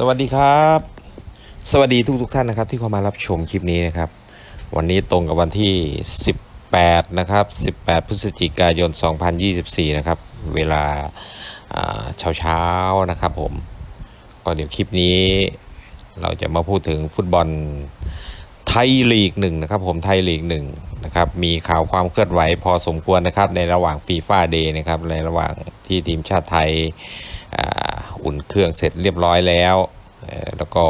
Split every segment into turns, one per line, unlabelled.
สวัสดีครับ สวัสดีทุกทุกท่านนะครับ ที่เข้ามารับชมคลิปนี้นะครับ วันนี้ตรงกับวันที่ 18 นะครับ 18 พฤศจิกายน 2024 นะครับ เวลาเช้าเช้านะครับผมก็เดี๋ยวคลิปนี้เราจะมาพูดถึงฟุตบอลไทยลีกหนึ่งนะครับผมไทยลีกหนึ่งนะครับมีข่าวความเคลื่อนไหวพอสมควรนะครับในระหว่างฟีฟ่าเดย์นะครับในระหว่างที่ทีมชาติไทย อ่าอุ่นเครื่องเสร็จเรียบร้อยแล้ว แล้วก็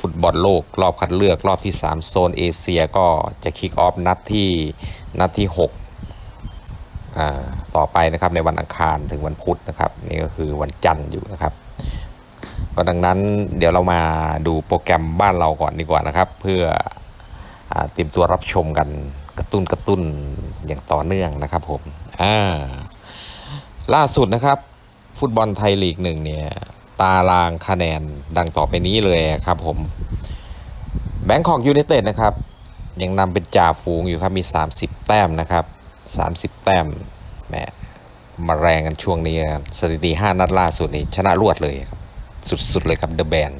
ฟุตบอลโลกรอบคัดเลือกรอบที่ 3 โซนเอเชียก็จะคิกออฟนัดที่นัดที่6อ่าต่อไปนะครับในวันอังคารถึงวันพุธนะครับ นี่ก็คือวันจันทร์อยู่นะครับ ก็ดังนั้นเดี๋ยวเรามาดูโปรแกรมบ้านเราก่อนดีกว่านะครับ เพื่ออเตรียมตัวรับชมกันกระตุ้นกระตุ้นอย่างต่อเนื่องนะครับผมอ่าล่าสุดนะครับ ฟุตบอลไทยลีกหนึ่งเนี่ย ตารางคะแนนดังต่อไปนี้เลยครับผมแบงคอกยู n นเต็ดนะครับ ยังนำเป็นจ่าฝูงอยู่ครับ มี 30 แต้มนะครับ 30 แต้มแหมมาแรงกันช่วงนี้ครับสถิติ 5 นัดล่าสุดนี่ชนะรวดเลยครับ สุดๆเลยครับเดอะแบน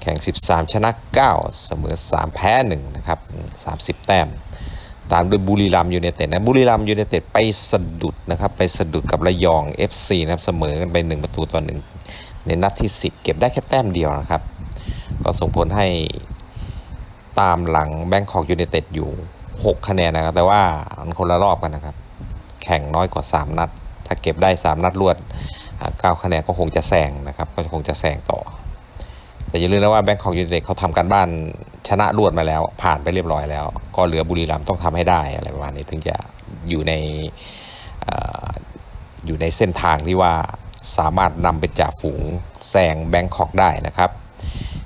แข่ง 13 ชนะ 9 เสมอ 3 แพ้ 1 นะครับ 30 แต้ม ตามด้วยบุรีรัมย์ยูไนเต็ดนะบุรีรัมย์ยูไนเต็ดไปสะดุดนะครับไปสะดุดกับระยอง FC นะครับเสมอกันไป 1 ประตูต่อหนึ่งในนัดที่ 10 เก็บได้แค่แต้มเดียวนะครับ ก็ส่งผลให้ตามหลังแบงคอกยูไนเต็ดอยู่ 6 คะแนนนะครับ แต่ว่ามันคนละรอบกันนะครับ แข่งน้อยกว่า 3 นัด ถ้าเก็บได้ 3 นัดรวดอ่า9คะแนนก็คงจะแซงนะครับ ก็คงจะแซงต่อ แต่อย่าลืมนะว่าแบงคอกยูไนเต็ดเขาทำการบ้าน ชนะรวดมาแล้ว ผ่านไปเรียบร้อยแล้ว ก็เหลือบุรีรัมย์ต้องทำให้ได้อะไรประมาณนี้ถึงจะอยู่ในออยู่ในเส้นทางที่ว่าสามารถนำเป็นจ่าฝูงแซงแบงคอกได้นะครับ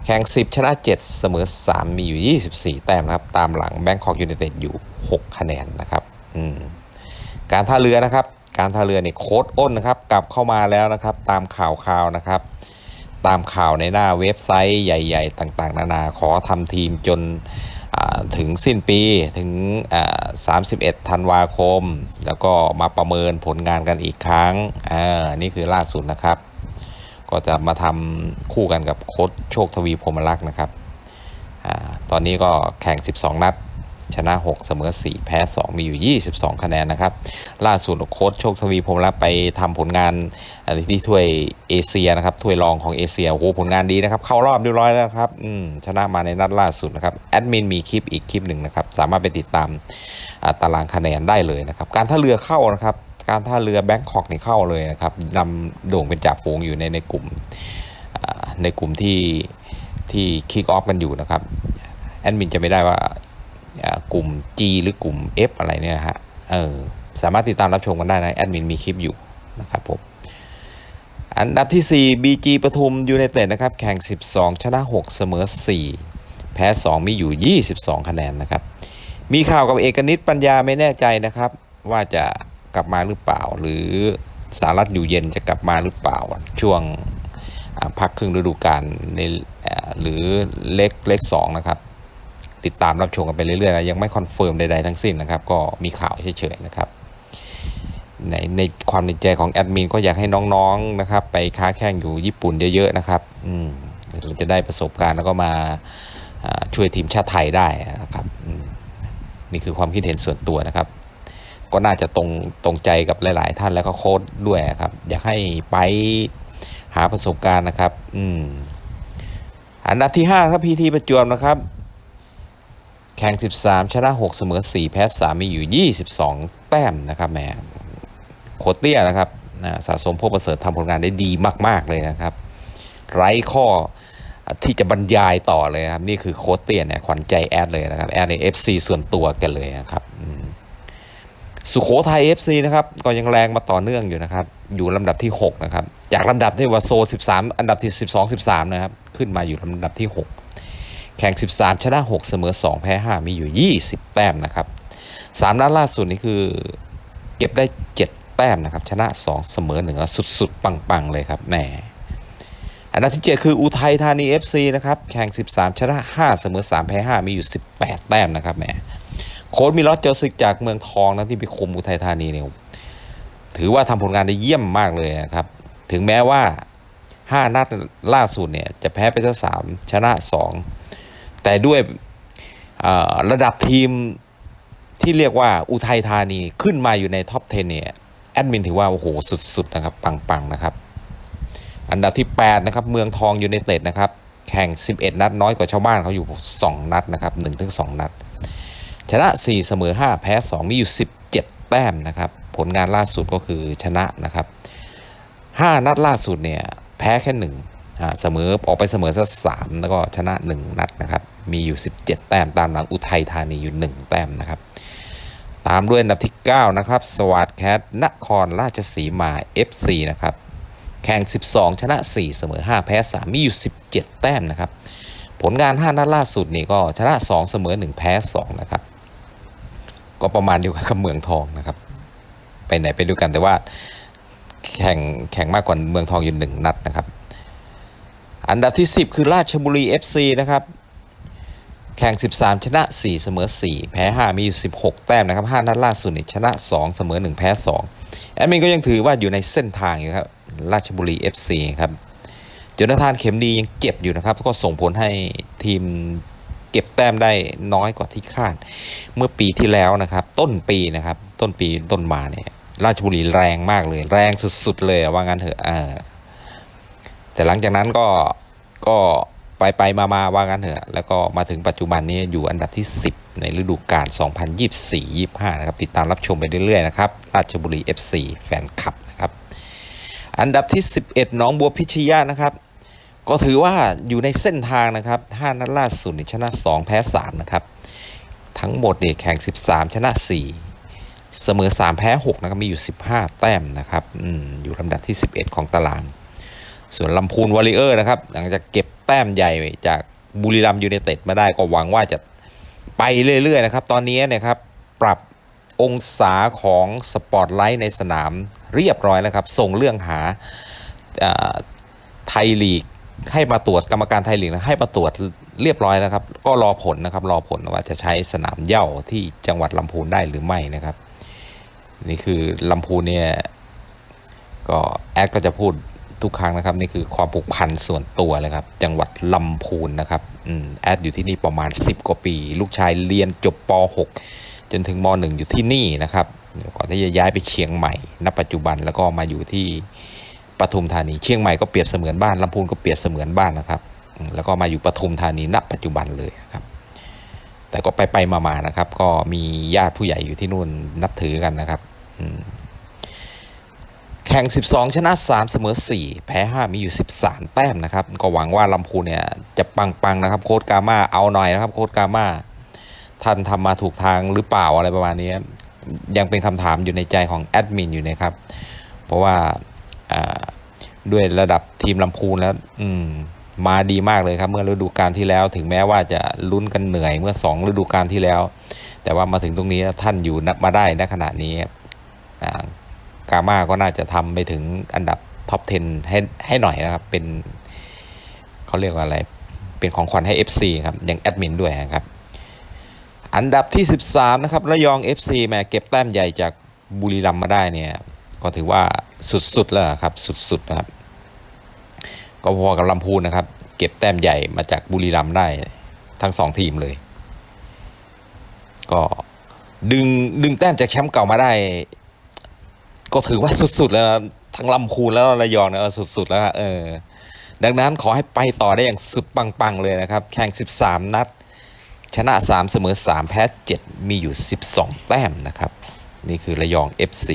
แข่ง 10 ชนะ 7 เสมอ 3 มีอยู่ 24 แต้มนะครับ ตามหลังแบงคอกยูไนเต็ดอยู่ 6 คะแนนนะครับการท่าเรือนะครับ การท่าเรือนี่โค้ดอ้นนะครับ กลับเข้ามาแล้วนะครับ ตามข่าวข่าวๆนะครับ ตามข่าวในหน้าเว็บไซต์ใหญ่ ๆ ต่าง ๆ นานาขอทำทีมจนถึงสิ้นปีถึง 31 ธันวาคม แล้วก็มาประเมินผลงานกันอีกครั้งอ่านี่คือล่าสุดนะครับ ก็จะมาทำคู่กันกับโค้ชโชคทวีพรหมรักษ์นะครับอตอนนี้ก็แข่ง 12 นัด ชนะ 6 เสมอ 4 แพ้ 2 มีอยู่ 22 คะแนนนะครับ ล่าสุดโค้ชโชคทวีพรมรัไปทำผลงานอะไรที่ถ้วยเอเชียนะครับถ้วยรองของเอเชียโอ้โหผลงานดีนะครับ เข้ารอบเรียบร้อยแล้วครับชนะมาในนัดล่าสุดนะครับแอดมินมีคลิปอีกคลิปหนึ่งนะครับ สามารถไปติดตามตารางคะแนนได้เลยนะครับ การท่าเรือเข้านะครับการท่าเรือแบงคอกนี่เข้าเลยนะครับนำโด่งเป็นจ่าฝูงอยู่ในในกลุ่มในกลุ่มที่ที่คิกออฟกันอยู่นะครับแอดมินจะไม่ได้ว่า กลุ่ม G หรือกลุ่ม F อะไรเนี่ยนะฮะเออสามารถติดตามรับชมกันได้นะแอดมินมีคลิปอยู่นะครับผมอันดับที่ 4 BG ปทุมยูไนเต็ดนะครับแข่ง 12 ชนะ 6 เสมอ 4 แพ้ 2 มีอยู่ 22 คะแนนนะครับ มีข่าวกับเอกนิตปัญญาไม่แน่ใจนะครับ ว่าจะกลับมาหรือเปล่า หรือสารัตอยู่เย็นจะกลับมาหรือเปล่า ช่วงพักครึ่งฤดูกาลในหรือเล็กเล็กสองนะครับ ติดตามรับชมกันไปเรื่อยๆนะยังไม่คอนเฟิร์มใดๆทั้งสิ้นนะครับ ก็มีข่าวเฉยๆนะครับในในความในใจของแอดมินก็อยากให้น้องๆนะครับ ไปค้าแข่งอยู่ญี่ปุ่นเยอะๆนะครับอืมเราจะได้ประสบการณ์แล้วก็มาช่วยทีมชาติไทยได้นะครับนี่คือความคิดเห็นส่วนตัวนะครับ ก็น่าจะตรงตรงใจกับหลาย ๆ ท่านแล้วก็โค้ดด้วยครับ อยากให้ไปหาประสบการณ์นะครับ อืมอันดับที่ 5 ครับพีทีประจวบนะครับ แข่ง 13 ชนะ 6 เสมอ 4 แพ้ 3 มีอยู่ 22 แต้มนะครับแหมโคตเตี้ยนะครับนะสะสมพวกประเสริฐทำผลงานได้ดีมาก ๆ เลยนะครับ ไร้ข้อที่จะบรรยายต่อเลยครับ นี่คือโคตเตี้ยเนี่ยขวัญใจแอดเลยนะครับ แอดใน FC ส่วนตัวกันเลยนะครับสุโขทัย FC นะครับ ก็ยังแรงมาต่อเนื่องอยู่นะครับ อยู่ลำดับที่ 6 นะครับ จากลำดับที่ว่าโซ 13 อันดับที่ 12 13 นะครับ ขึ้นมาอยู่ลำดับที่ 6 แข่ง 13 ชนะ 6 เสมอ 2 แพ้ 5 มีอยู่ 20 แต้มนะครับ 3 นัดล่าสุดนี่คือเก็บได้ 7 แต้มนะครับ ชนะ 2 เสมอ1แล้วสุดๆ ปัง ๆ เลยครับแหมอันดับที่ 7 คืออุทัยธานี FC นะครับ แข่ง 13 ชนะ 5 เสมอ 3 แพ้ 5 มีอยู่ 18 แต้มนะครับแหมโค้ดมิลอสเจอซึกจากเมืองทองนะที่ไปคุมอุทัยธานีเนี่ยถือว่าทำผลงานได้เยี่ยมมากเลยนะครับ ถึงแม้ว่า 5 นัดล่าสุดเนี่ยจะแพ้ไปซะสามชนะ 2 แต่ด้วยระดับทีมที่เรียกว่าอุทัยธานีขึ้นมาอยู่ในท็อป 10 เนี่ย แอดมินถือว่า โอ้โห สุด ๆ นะครับ ปัง ๆ นะครับ อันดับที่ 8 นะครับ เมืองทองยูไนเต็ดนะครับ แข่ง 11 นัด น้อยกว่าชาวบ้านเขาอยู่ 2 นัด นะครับ 1-2 นัด ชนะ 4 เสมอ 5 แพ้ 2 มีอยู่ 17 แต้มนะครับ ผลงานล่าสุดก็คือชนะนะครับ 5 นัดล่าสุดเนี่ย แพ้แค่1เสมอออกไปเสมอสักสแล้วก็ชนะ 1 นัดนะครับ มีอยู่ 17 แต้มตามหลังอุทัยธานีอยู่ 1 แต้มนะครับ ตามด้วยอันดับที่ 9 นะครับ สวัสดแคทนครราชสีมา FC นะครับ แข่ง 12 ชนะ 4 เสมอ 5 แพ้ 3 มีอยู่ 17 แต้มนะครับ ผลงาน 5 นัดล่าสุดนี่ก็ชนะ 2 เสมอ 1 แพ้ 2 นะครับ ก็ประมาณเดียวกันกับเมืองทองนะครับ ไปไหนไปดูกันแต่ว่าแข่งแข่งมากกว่าเมืองทองอยู่หนึ่งนัดนะครับอันดับที่ 10 คือราชบุรี FC นะครับ แข่ง 13 ชนะ 4 เสมอ 4 แพ้ 5 มีอยู่ 16 แต้มนะครับ 5 นัดล่าสุดนี่ชนะ 2 เสมอ 1 แพ้ 2 แอดมินก็ยังถือว่าอยู่ในเส้นทางอยู่ครับ ราชบุรี FC ครับจนาธานเข็มดียังเจ็บอยู่นะครับ ก็ส่งผลให้ทีมเก็บแต้มได้น้อยกว่าที่คาด เมื่อปีที่แล้วนะครับ ต้นปีนะครับ ต้นปีต้นมาเนี่ยราชบุรีแรงมากเลย แรงสุดๆเลยว่างั้นเถอะอ่าแต่หลังจากนั้นก็ก็ ไปไปมามาว่างั้นเถอะ แล้วก็มาถึงปัจจุบันนี้อยู่อันดับที่ 10 ในฤดูกาล 2024-25 นะครับ ติดตามรับชมไปเรื่อยๆ นะครับ ราชบุรี FC แฟนคลับนะครับ อันดับที่ 11 น้องบัวพิชยานะครับ ก็ถือว่าอยู่ในเส้นทางนะครับ 5 นัดล่าสุดชนะ 2 แพ้ 3 นะครับ ทั้งหมดเนี่ยแข่ง 13 ชนะ 4 เสมอ 3 แพ้ 6 นะครับ มีอยู่ 15 แต้มนะครับออยู่ลำดับที่ 11 ของตาราง ส่วนลำพูนวอริเออร์นะครับ หลังจากเก็บแต้มใหญ่จากบุรีรัมย์ยูไนเต็ดมาได้ก็หวังว่าจะไปเรื่อยๆนะครับ ตอนนี้นะครับ ปรับองศาของสปอตไลท์ในสนามเรียบร้อยแล้วครับ ส่งเรื่องหาไทยลีกให้มาตรวจกรรมการไทยลีกนะให้มาตรวจเรียบร้อยแล้วครับ ก็รอผลนะครับ รอผลว่าจะใช้สนามเย้าที่จังหวัดลำพูนได้หรือไม่นะครับ นี่คือลำพูนเนี่ยก็แอดก็จะพูด ทุกครั้งนะครับนี่คือความผูกพันส่วนตัวเลยครับ จังหวัดลำพูนนะครับอืมแอดอยู่ที่นี่ประมาณ 10 กว่าปี ลูกชายเรียนจบป .6 จนถึงม .1 อยู่ที่นี่นะครับก่อนที่จะย้ายไปเชียงใหม่ณปัจจุบันแล้วก็มาอยู่ที่ปทุมธานี เชียงใหม่ก็เปรียบเสมือนบ้านลำพูนก็เปรียบเสมือนบ้านนะครับ แล้วก็มาอยู่ปทุมธานีณปัจจุบันเลยครับ แต่ก็ไปไปมาๆนะครับ ก็มีญาติผู้ใหญ่อยู่ที่นู่นนับถือกันนะครับอืม แข่ง 12 ชนะ 3 เสมอ 4 แพ้ 5 มีอยู่ 13 แต้มนะครับ ก็หวังว่าลำพูนเนี่ยจะปัง ๆ นะครับ โค้ดกามาเอาหน่อยนะครับ โค้ดกามาท่านทำมาถูกทางหรือเปล่าอะไรประมาณนี้ ยังเป็นคำถามอยู่ในใจของแอดมินอยู่นะครับ เพราะว่าด้วยระดับทีมลำพูนแล้วมมาดีมากเลยครับ เมื่อฤดูกาลที่แล้ว ถึงแม้ว่าจะลุ้นกันเหนื่อยเมื่อ 2 ฤดูกาลที่แล้ว แต่ว่ามาถึงตรงนี้ท่านอยู่มาได้ณขณะนี้ กามาก็น่าจะทำไปถึงอันดับท็อป 10 ให้ให้หน่อยนะครับ เป็นเขาเรียกว่าอะไร เป็นของขวัญให้ FC ครับยังแอดมินด้วยนะครับ อันดับที่ 13 นะครับระยอง FC แม่เก็บแต้มใหญ่จากบุรีรัมย์มาได้เนี่ย ก็ถือว่าสุดๆแล้วครับ สุดๆนะครับ ก็พอกับลำพูนนะครับ เก็บแต้มใหญ่มาจากบุรีรัมย์ได้ทั้งสองทีมเลย ก็ดึงดึงแต้มจากแชมป์เก่ามาได้ ก็ถือว่าสุดๆแล้วนะทั้งลำพูนแล้วระยองเนี่ยเออสุดๆแล้วอะเออดังนั้นขอให้ไปต่อได้อย่างสุดปังๆเลยนะครับ แข่ง 13 นัด ชนะ 3 เสมอ 3 แพ้ 7 มีอยู่ 12 แต้มนะครับ นี่คือระยอง FC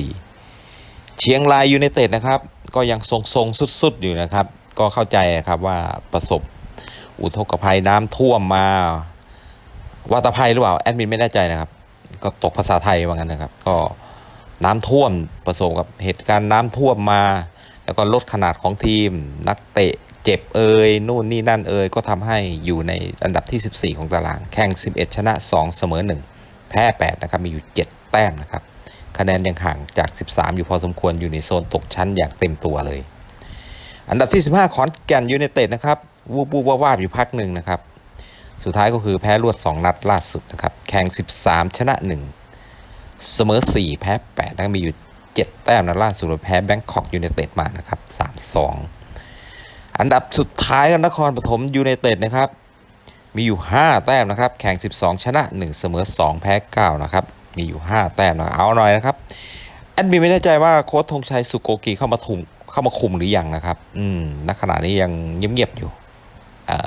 เชียงรายยูไนเต็ดนะครับ ก็ยังทรงๆ สุดๆ อยู่นะครับ ก็เข้าใจครับว่าประสบอุทกภัยน้ำท่วมมาวาตภัยหรือเปล่า แอดมินไม่แน่ใจนะครับ ก็ตกภาษาไทยว่างั้นนะครับ ก็ น้ำท่วมประสบกับเหตุการณ์น้ำท่วมมา แล้วก็ลดขนาดของทีม นักเตะเจ็บเอ่ยนู่นนี่นั่นเอ่ยก็ทำให้อยู่ในอันดับที่ 14 ของตาราง แข่ง 11 ชนะ 2 เสมอ 1 แพ้ 8 นะครับ มีอยู่ 7 แต้มนะครับ คะแนนยังห่างจาก 13 อยู่พอสมควรอยู่ในโซนตกชั้นอย่างเต็มตัวเลย อันดับที่ 15 ขอนแก่นยูไนเต็ดนะครับวูบวูบวาบๆอยู่พักหนึ่งนะครับ สุดท้ายก็คือแพ้รวด 2 นัดล่าสุดนะครับ แข่ง 13 ชนะ 1 เสมอ 4 แพ้8นะครับมีอยู่ 7 แต้มนะล่าสุดเราแพ้แบงคอกยูไนเต็ดมานะครับ 3-2 อันดับสุดท้ายกันนครปฐมยูไนเต็ดนะครับ มีอยู่ 5 แต้มนะครับ แข่ง 12 ชนะ 1 เสมอ 2 แพ้ 9 นะครับ มีอยู่ 5 แต้มนะเอาหน่อยนะครับแอดมินไม่แน่ใจว่าโค้ชธงชัยสุโกกีเข้ามาทุมเข้ามาคุมหรือยังนะครับ อืมณขณะนี้ยังเงียบๆอยู่ อ่า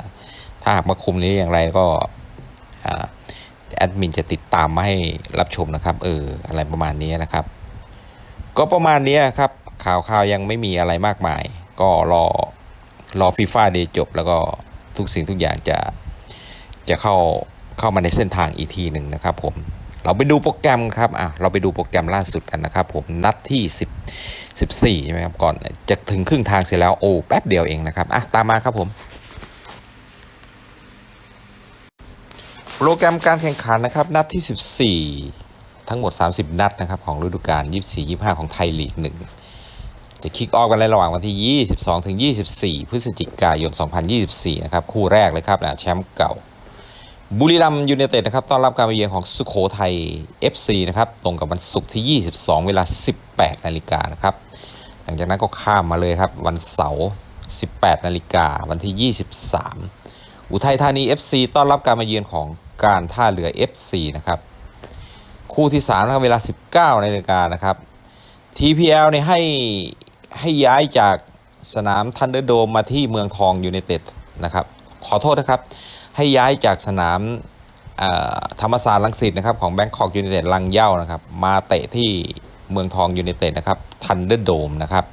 ถ้าหากมาคุมนี้อย่างไรก็ อ่า แอดมินจะติดตามมาให้รับชมนะครับเอออะไรประมาณนี้นะครับ ก็ประมาณนี้ครับ ข่าวข่าวยังไม่มีอะไรมากมาย ก็รอรอฟีฟ่าเดย์จบ แล้วก็ทุกสิ่งทุกอย่างจะจะเข้าเข้ามาในเส้นทางอีกทีหนึ่งนะครับผมเราไปดูโปรแกรมครับอะเราไปดูโปรแกรมล่าสุดกันนะครับผมนัดที่ 10 14ใช่ไหมครับก่อนจะถึงครึ่งทางเสร็จแล้วโอ้แป๊บเดียวเองนะครับอะตามมาครับผม โปรแกรมการแข่งขันนะครับนัดที่ 14 ทั้งหมด 30 นัดนะครับของฤดูกาล 24-25 ของไทยลีก 1 จะคิกออฟกันในระหว่างวันที่ 22 ถึง 24 พฤศจิกายน 2024 นะครับ คู่แรกเลยครับนะแชมป์เก่า บุรีรัมย์ยูไนเต็ดนะครับต้อนรับการมาเยือนของสุโขทัย FC นะครับ ตรงกับวันศุกร์ที่ 22 เวลา 18 นาฬิกานะครับ หลังจากนั้นก็ข้ามมาเลยครับ วันเสาร์ 18 นาฬิกาวันที่ 23 อุทัยธานี FC ต้อนรับการมาเยือนของ การท่าเรือ FC นะครับ คู่ที่3นะครับเวลา 19นาฬิกานะครับ TPL เนี่ยให้ให้ย้ายจากสนามทันเดอร์โดมมาที่เมืองทองยูไนเต็ดนะครับ ขอโทษนะครับ ให้ย้ายจากสนามธรรมศาสตร์ลังสิตนะครับของแบงคอกยูไนเต็ดลังเหย้านะครับ มาเตะที่เมืองทองยูไนเต็ดนะครับทันเดอร์โดมนะครับ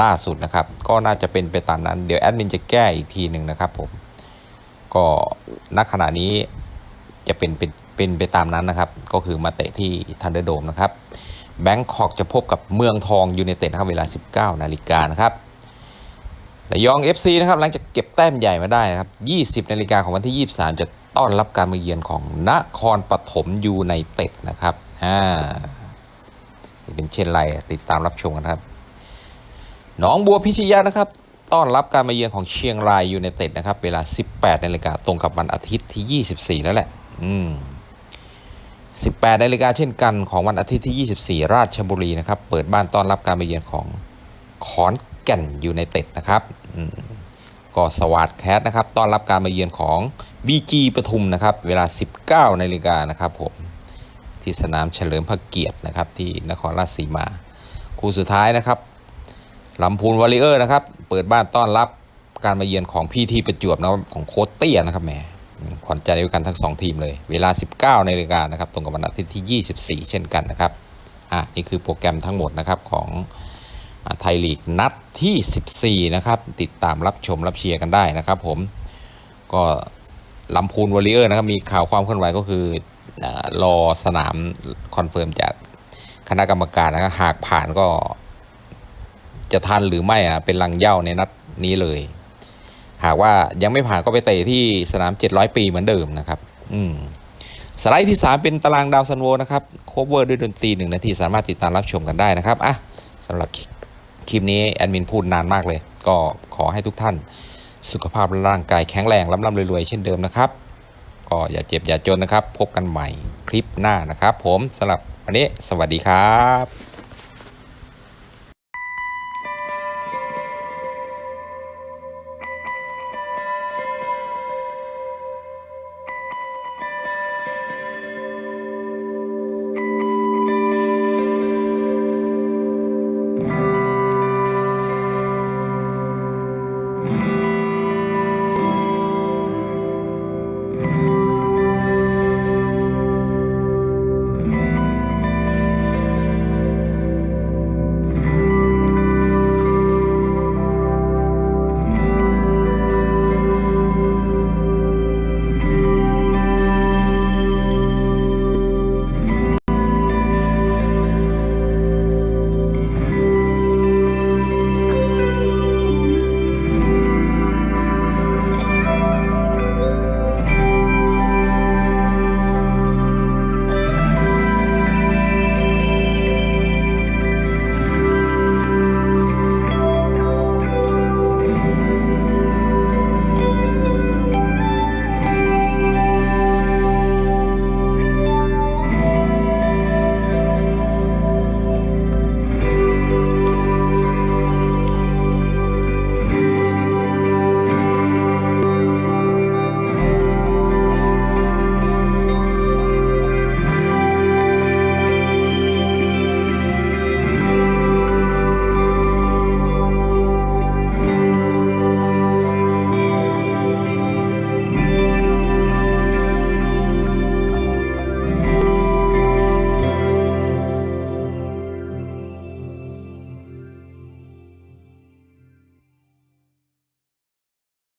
ล่าสุดนะครับ ก็น่าจะเป็นไปตามนั้น เดี๋ยวแอดมินจะแก้อีกทีหนึ่งนะครับผม ก็ณขณะนี้ จะเป็นเป็นเป็นไปตามนั้นนะครับ ก็คือมาเตะที่ทันเดอร์โดมนะครับแบงคอกจะพบกับเมืองทองยูไนเต็ดนะครับเวลา 19 นาฬิกานะครับระยอง FC นะครับหลังจากเก็บแต้มใหญ่มาได้นะครับ 20 นาฬิกาของวันที่ 23 จะต้อนรับการมาเยือนของนครปฐมยูไนเต็ดนะครับอ่าจะเป็นเช่นไรติดตามรับชมกันครับหนองบัวพิชยานะครับ ต้อนรับการมาเยือนของเชียงรายยูไนเต็ดนะครับ เวลา 18 นาฬิกาตรงกับวันอาทิตย์ที่ 24 แล้วแหละ อืม18นาฬิกาเช่นกันของวันอาทิตย์ที่ 24 ราชบุรีนะครับ เปิดบ้านต้อนรับการมาเยือนของขอนแก่นยูไนเต็ดนะครับก็สวัสดแคสนะครับ ต้อนรับการมาเยือนของ BG ปทุมนะครับ เวลา 19นาฬิกานะครับผม ที่สนามเฉลิมพระเกียรตินะครับ ที่นครราชสีมา คู่สุดท้ายนะครับลำพูนวอลเลเยอร์นะครับ เปิดบ้านต้อนรับการมาเยือนของพีทีประจวบนะครับของโค้ชเตี้ยนะครับแหม ขวัญใจเดียวกันทั้ง 2 ทีมเลย เวลา 19นาฬิกานะครับ ตรงกับวันอาทิตย์ที่ 24 เช่นกันนะครับ อะนี่คือโปรแกรมทั้งหมดนะครับของอไทยลีกนัดที่ 14 นะครับ ติดตามรับชมรับเชียร์กันได้นะครับ ผม ก็ลำพูนวอลเลเยอร์นะครับ มีข่าวความเคลื่อนไหวก็คืออรอสนามคอนเฟิร์มจากคณะกรรมการนะครับหากผ่านก็จะทันหรือไม่อะเป็นลังเหย่าในนัดนี้เลย หากว่ายังไม่ผ่านก็ไปเตะที่สนาม 700 ปีเหมือนเดิมนะครับ อืมสไลด์ที่ 3 เป็นตารางดาวซันโวนะครับโคเวอร์ด้วยดนตรีหนึ่งนาทีสามารถติดตามรับชมกันได้นะครับอะสำหรับคลิปนี้แอดมินพูดนานมากเลย ก็ขอให้ทุกท่านสุขภาพร่างกายแข็งแรงร่ำร่ำรวยๆเช่นเดิมนะครับ ก็อย่าเจ็บอย่าจนนะครับ พบกันใหม่คลิปหน้านะครับ ผมสำหรับวันนี้สวัสดีครับ